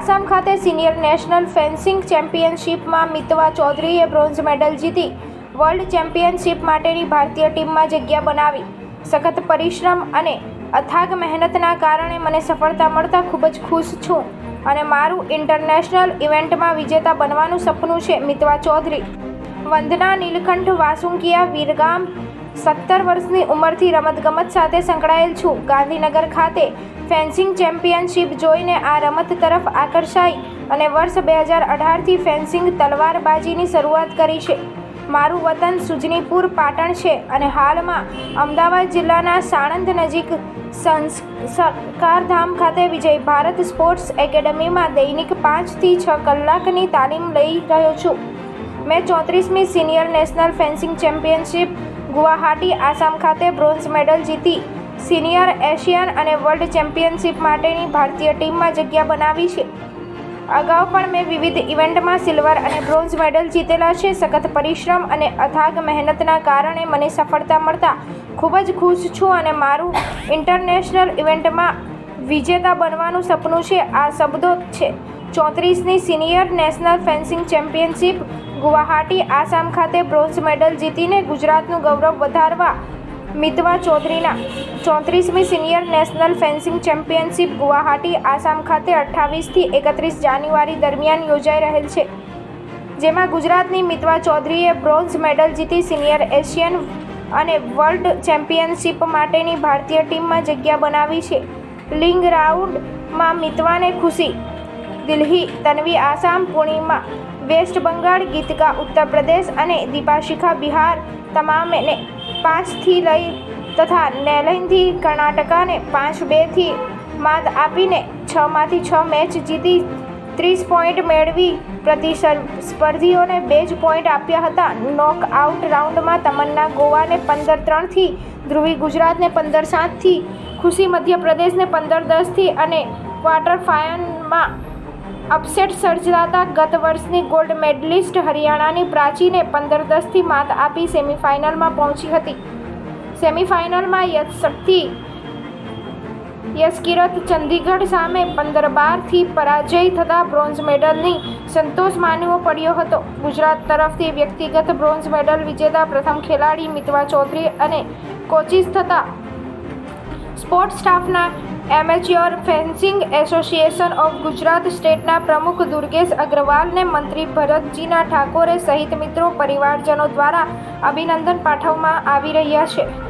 આસામ ખાતે senior national fencing ચેમ્પિયનશિપમાં મિતવા ચૌધરીએ બ્રોન્ઝ મેડલ જીતી વર્લ્ડ ચેમ્પિયનશિપ માટેની ભારતીય ટીમમાં જગ્યા બનાવી. સખત પરિશ્રમ અને અથાગ મહેનતના કારણે મને સફળતા મળતા ખૂબ જ ખુશ છું અને મારું ઇન્ટરનેશનલ ઇવેન્ટમાં વિજેતા બનવાનું સપનું છે મિતવા ચૌધરી. વંદના નીલકંઠ વાસુંકિયા, વીરગામ સત્તર વર્ષની ઉંમરથી રમતગમત સાથે સંકળાયેલ છું. ગાંધીનગર ખાતે ફેન્સિંગ ચેમ્પિયનશિપ જોઈને આ રમત તરફ આકર્ષાઈ અને વર્ષ બે હજાર અઢારથી ફેન્સિંગ તલવારબાજીની શરૂઆત કરી છે. મારું વતન સુજનીપુર, પાટણ છે અને હાલમાં અમદાવાદ જિલ્લાના સાણંદ નજીક સંસ્કારધામ ખાતે વિજય ભારત સ્પોર્ટ્સ એકેડમીમાં દૈનિક પાંચથી છ કલાકની તાલીમ લઈ રહ્યો છું. મેં ચોત્રીસમી senior national fencing championship Guwahati Assam ખાતે બ્રોન્ઝ મેડલ જીતી સિનિયર એશિયન અને વર્લ્ડ ચેમ્પિયનશિપ માટેની ભારતીય ટીમમાં જગ્યા બનાવી છે. અગાઉ પણ મેં વિવિધ ઇવેન્ટમાં સિલ્વર અને બ્રોન્ઝ મેડલ જીતેલા છે. સખત પરિશ્રમ અને અથાગ મહેનતના કારણે મને સફળતા મળતા ખૂબ જ ખુશ છું અને મારું ઇન્ટરનેશનલ ઇવેન્ટમાં વિજેતા બનવાનું સપનું છે. આ શબ્દો છે ચોત્રીસની senior national fencing championship Guwahati Assam ખાતે બ્રોન્ઝ મેડલ જીતીને ગુજરાતનું ગૌરવ વધારવા મિતવા ચૌધરીના ચોત્રીસમી senior national fencing championship Guwahati Assam ખાતે અઠ્ઠાવીસથી એકત્રીસ જાન્યુઆરી દરમિયાન યોજાઈ રહેલ છે. જેમાં ગુજરાતની મિતવા ચૌધરીએ બ્રોન્ઝ મેડલ જીતી સિનિયર એશિયન અને વર્લ્ડ ચેમ્પિયનશિપ માટેની ભારતીય ટીમમાં જગ્યા બનાવી છે. લિંગ રાઉન્ડમાં મિતવાને ખુશી દિલ્હી, તન્વી આસામ પૂર્ણિમા વેસ્ટ બંગાળ ગીતિકા ઉત્તર પ્રદેશ અને દીપાશિખા, બિહાર તમામને પાંચથી લઈ તથા નેલૈનથી કર્ણાટકાને પાંચ બેથી માત આપીને છમાંથી છ મેચ જીતી ત્રીસ પોઈન્ટ મેળવી પ્રતિસ્પર્ધીઓને બે જ પોઈન્ટ આપ્યા હતા. નોક આઉટ રાઉન્ડમાં તમન્ના ગોવાને પંદર ત્રણથી, ધ્રુવી ગુજરાતને પંદર સાતથી, ખુશી મધ્યપ્રદેશને પંદર દસથી અને ક્વાર્ટર ફાઇનલમાં અપસેટ સર્જાતા ગત વર્ષની ગોલ્ડ મેડલિસ્ટ હરિયાણાની પ્રાચીને પંદર દસથી માત આપી સેમિફાઇનલમાં પહોંચી હતી. સેમિફાઇનલમાં યશક્તિ યશકિરત ચંદીગઢ સામે પંદર બારથી પરાજય થતાં બ્રોન્ઝ મેડલની સંતોષ માનવો પડ્યો હતો. ગુજરાત તરફથી વ્યક્તિગત બ્રોન્ઝ મેડલ વિજેતા પ્રથમ ખેલાડી મિતવા ચૌધરી અને કોચિસ થતા સ્પોર્ટ્સ સ્ટાફના amateur fencing association of Gujarat સ્ટેટના પ્રમુખ દુર્ગેશ અગ્રવાલને મંત્રી ભરતજીના ઠાકોરે સહિત મિત્રો પરિવારજનો દ્વારા અભિનંદન પાઠવવામાં આવી રહ્યા છે.